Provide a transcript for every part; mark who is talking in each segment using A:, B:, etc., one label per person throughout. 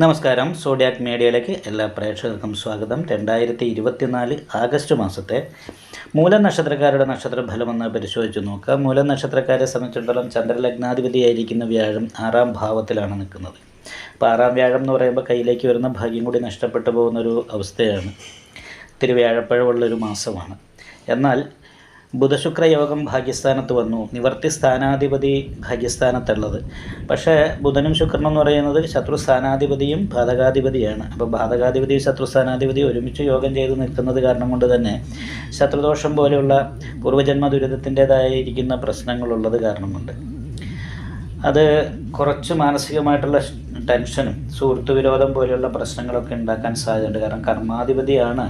A: നമസ്കാരം. സോഡിയാക് മീഡിയയിലേക്ക് എല്ലാ പ്രേക്ഷകർക്കും സ്വാഗതം. രണ്ടായിരത്തി ഇരുപത്തിനാല് ആഗസ്റ്റ് മാസത്തെ മൂലനക്ഷത്രക്കാരുടെ നക്ഷത്ര ഫലമെന്ന് പരിശോധിച്ച് നോക്കാം മൂലനക്ഷത്രക്കാരെ സംബന്ധിച്ചിടത്തോളം ചന്ദ്രലഗ്നാധിപതിയായിരിക്കുന്ന വ്യാഴം ആറാം ഭാവത്തിലാണ് നിൽക്കുന്നത്. അപ്പോൾ ആറാം വ്യാഴം എന്ന് പറയുമ്പോൾ കയ്യിലേക്ക് വരുന്ന ഭാഗ്യം കൂടി നഷ്ടപ്പെട്ടു പോകുന്നൊരു അവസ്ഥയാണ്. ഇത്തിരി വ്യാഴപ്പഴമുള്ളൊരു മാസമാണ്. എന്നാൽ ബുധശുക്ര യോഗം ഭാഗ്യസ്ഥാനത്ത് വന്നു. നിവർത്തി സ്ഥാനാധിപതി ഭാഗ്യസ്ഥാനത്തുള്ളത്. പക്ഷേ ബുധനും ശുക്രനും എന്ന് പറയുന്നത് ശത്രു സ്ഥാനാധിപതിയും ബാധകാധിപതിയാണ്. അപ്പോൾ ബാധകാധിപതിയും ശത്രു സ്ഥാനാധിപതിയും ഒരുമിച്ച് യോഗം ചെയ്ത് നിൽക്കുന്നത് കാരണം കൊണ്ട് തന്നെ ശത്രുദോഷം പോലെയുള്ള പൂർവജന്മ ദുരിതത്തിന്റേതായിരിക്കുന്ന പ്രശ്നങ്ങളുള്ളത് കാരണം കൊണ്ട്. അത് കുറച്ച് മാനസികമായിട്ടുള്ള ടെൻഷനും സുഹൃത്തു വിരോധം പോലെയുള്ള പ്രശ്നങ്ങളൊക്കെ ഉണ്ടാക്കാൻ സാധ്യതയുണ്ട്. കാരണം കർമാധിപതിയാണ്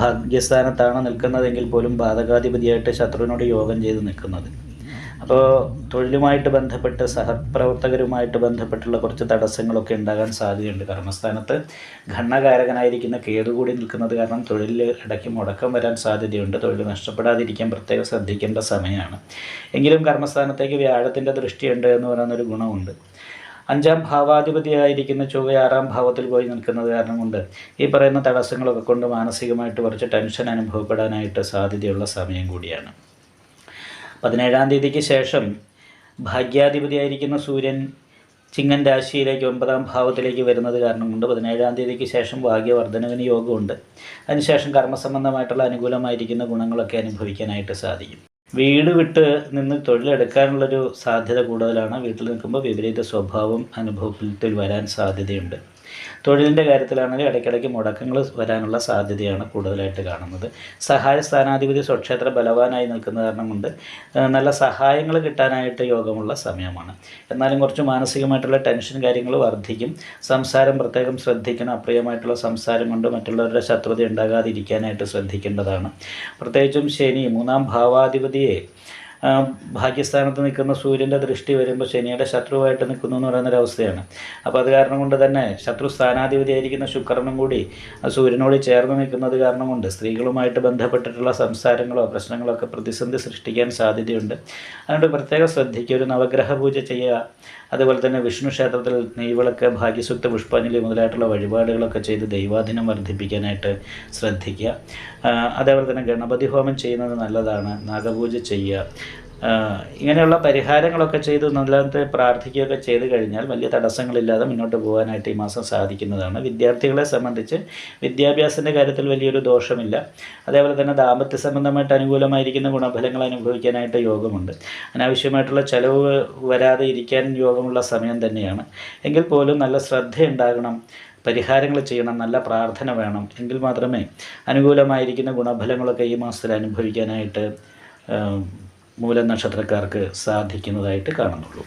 A: ഭാഗ്യസ്ഥാനത്താണ് നിൽക്കുന്നതെങ്കിൽ പോലും ബാധകാധിപതിയായിട്ട് ശത്രുവിനോട് യോഗം ചെയ്ത് നിൽക്കുന്നത്. അപ്പോൾ തൊഴിലുമായിട്ട് ബന്ധപ്പെട്ട് സഹപ്രവർത്തകരുമായിട്ട് ബന്ധപ്പെട്ടുള്ള കുറച്ച് തടസ്സങ്ങളൊക്കെ ഉണ്ടാകാൻ സാധ്യതയുണ്ട് കർമ്മസ്ഥാനത്ത്. ഘണ്ണകാരകനായിരിക്കുന്ന കേതു കൂടി നിൽക്കുന്നത് കാരണം തൊഴിലിൽ ഇടയ്ക്ക് മുടക്കം വരാൻ സാധ്യതയുണ്ട്. തൊഴിൽ നഷ്ടപ്പെടാതിരിക്കാൻ പ്രത്യേകം ശ്രദ്ധിക്കേണ്ട സമയമാണ്. എങ്കിലും കർമ്മസ്ഥാനത്തേക്ക് വ്യാഴത്തിന്റെ ദൃഷ്ടിയുണ്ട് എന്ന് പറയുന്നൊരു ഗുണമുണ്ട്. അഞ്ചാം ഭാവാധിപതിയായിരിക്കുന്ന ചൊവ്വ ആറാം ഭാവത്തിൽ പോയി നിൽക്കുന്നത് കാരണം കൊണ്ട് ഈ പറയുന്ന തടസ്സങ്ങളൊക്കെ കൊണ്ട് മാനസികമായിട്ട് കുറച്ച് ടെൻഷൻ അനുഭവപ്പെടാനായിട്ട് സാധ്യതയുള്ള സമയം കൂടിയാണ്. പതിനേഴാം തീയതിക്ക് ശേഷം ഭാഗ്യാധിപതിയായിരിക്കുന്ന സൂര്യൻ ചിങ്ങൻ രാശിയിലേക്ക് ഒമ്പതാം ഭാവത്തിലേക്ക് വരുന്നത് കാരണം കൊണ്ട് പതിനേഴാം തീയതിക്ക് ശേഷം ഭാഗ്യവർദ്ധനവിന് യോഗമുണ്ട്. അതിനുശേഷം കർമ്മസംബന്ധമായിട്ടുള്ള അനുകൂലമായിരിക്കുന്ന ഗുണങ്ങളൊക്കെ അനുഭവിക്കാനായിട്ട് സാധിക്കും. വീട് വിട്ട് നിന്ന് തൊഴിലെടുക്കാനുള്ളൊരു സാധ്യത കൂടുതലാണ്. വീട്ടിൽ നിൽക്കുമ്പോൾ വിപരീത സ്വഭാവം അനുഭവത്തിൽ വരാൻ സാധ്യതയുണ്ട്. തൊഴിലിന്റെ കാര്യത്തിലാണെങ്കിൽ ഇടയ്ക്കിടയ്ക്ക് മുടക്കങ്ങൾ വരാനുള്ള സാധ്യതയാണ് കൂടുതലായിട്ട് കാണുന്നത്. സഹായ സ്ഥാനാധിപതി സ്വക്ഷേത്ര ബലവാനായി നിൽക്കുന്ന കാരണം കൊണ്ട് നല്ല സഹായങ്ങൾ കിട്ടാനായിട്ട് യോഗമുള്ള സമയമാണ്. എന്നാലും കുറച്ച് മാനസികമായിട്ടുള്ള ടെൻഷൻ കാര്യങ്ങൾ വർദ്ധിക്കും. സംസാരം പ്രത്യേകം ശ്രദ്ധിക്കണം. അപ്രിയമായിട്ടുള്ള സംസാരം കൊണ്ട് മറ്റുള്ളവരുടെ ശത്രുത ഉണ്ടാകാതിരിക്കാനായിട്ട് ശ്രദ്ധിക്കേണ്ടതാണ്. പ്രത്യേകിച്ചും ശനി മൂന്നാം ഭാവാധിപതിയെ ഭാഗ്യസ്ഥാനത്ത് നിൽക്കുന്ന സൂര്യന്റെ ദൃഷ്ടി വരുമ്പോൾ ശനിയുടെ ശത്രുവായിട്ട് നിൽക്കുന്നു എന്ന് പറയുന്ന ഒരവസ്ഥയാണ് അപ്പോൾ അത് കാരണം കൊണ്ട് തന്നെ ശത്രു സ്ഥാനാധിപതിയായിരിക്കുന്ന ശുക്രനും കൂടി സൂര്യനോട് ചേർന്ന് നിൽക്കുന്നത് കാരണം കൊണ്ട് സ്ത്രീകളുമായിട്ട് ബന്ധപ്പെട്ടിട്ടുള്ള സംസാരങ്ങളോ പ്രശ്നങ്ങളോ ഒക്കെ പ്രതിസന്ധി സൃഷ്ടിക്കാൻ സാധ്യതയുണ്ട്. അതുകൊണ്ട് പ്രത്യേകം ശ്രദ്ധിക്കുക. ഒരു നവഗ്രഹ പൂജ ചെയ്യുക. അതുപോലെ തന്നെ വിഷ്ണു ക്ഷേത്രത്തിൽ നെയ്വിളക്ക് ഭാഗ്യസുക്ത പുഷ്പാഞ്ജലി മുതലായിട്ടുള്ള വഴിപാടുകളൊക്കെ ചെയ്ത് ദൈവാധീനം വർദ്ധിപ്പിക്കാനായിട്ട് ശ്രദ്ധിക്കുക. അതേപോലെ തന്നെ ഗണപതി ഹോമം ചെയ്യുന്നത് നല്ലതാണ്. നാഗപൂജ ചെയ്യുക. ഇങ്ങനെയുള്ള പരിഹാരങ്ങളൊക്കെ ചെയ്ത് നല്ലത് പ്രാർത്ഥിക്കുകയൊക്കെ ചെയ്ത് കഴിഞ്ഞാൽ വലിയ തടസ്സങ്ങളില്ലാതെ മുന്നോട്ട് പോകാനായിട്ട് ഈ മാസം സാധിക്കുന്നതാണ്. വിദ്യാർത്ഥികളെ സംബന്ധിച്ച് വിദ്യാഭ്യാസത്തിന്റെ കാര്യത്തിൽ വലിയൊരു ദോഷമില്ല. അതേപോലെ തന്നെ ദാമ്പത്യ സംബന്ധമായിട്ട് അനുകൂലമായിരിക്കുന്ന ഗുണഫലങ്ങൾ അനുഭവിക്കാനായിട്ട് യോഗമുണ്ട്. അനാവശ്യമായിട്ടുള്ള ചിലവ് വരാതെ ഇരിക്കാൻ യോഗമുള്ള സമയം തന്നെയാണ്. എങ്കിൽ പോലും നല്ല ശ്രദ്ധയുണ്ടാകണം പരിഹാരങ്ങൾ ചെയ്യണം നല്ല പ്രാർത്ഥന വേണം. എങ്കിൽ മാത്രമേ അനുകൂലമായിരിക്കുന്ന ഗുണഫലങ്ങളൊക്കെ ഈ മാസത്തിൽ അനുഭവിക്കാനായിട്ട് മൂലം നക്ഷത്രക്കാർക്ക് സാധിക്കുന്നതായിട്ട് കാണുന്നുള്ളൂ.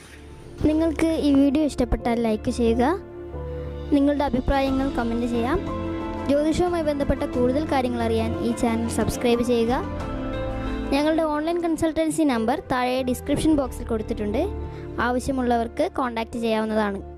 B: നിങ്ങൾക്ക് ഈ വീഡിയോ ഇഷ്ടപ്പെട്ടാൽ ലൈക്ക് ചെയ്യുക. നിങ്ങളുടെ അഭിപ്രായങ്ങൾ കമന്റ് ചെയ്യാം. ജ്യോതിഷവുമായി ബന്ധപ്പെട്ട കൂടുതൽ കാര്യങ്ങൾ അറിയാൻ ഈ ചാനൽ സബ്സ്ക്രൈബ് ചെയ്യുക. ഞങ്ങളുടെ ഓൺലൈൻ കൺസൾട്ടൻസി നമ്പർ താഴെ ഡിസ്ക്രിപ്ഷൻ ബോക്സിൽ കൊടുത്തിട്ടുണ്ട്. ആവശ്യമുള്ളവർക്ക് കോൺടാക്റ്റ് ചെയ്യാവുന്നതാണ്.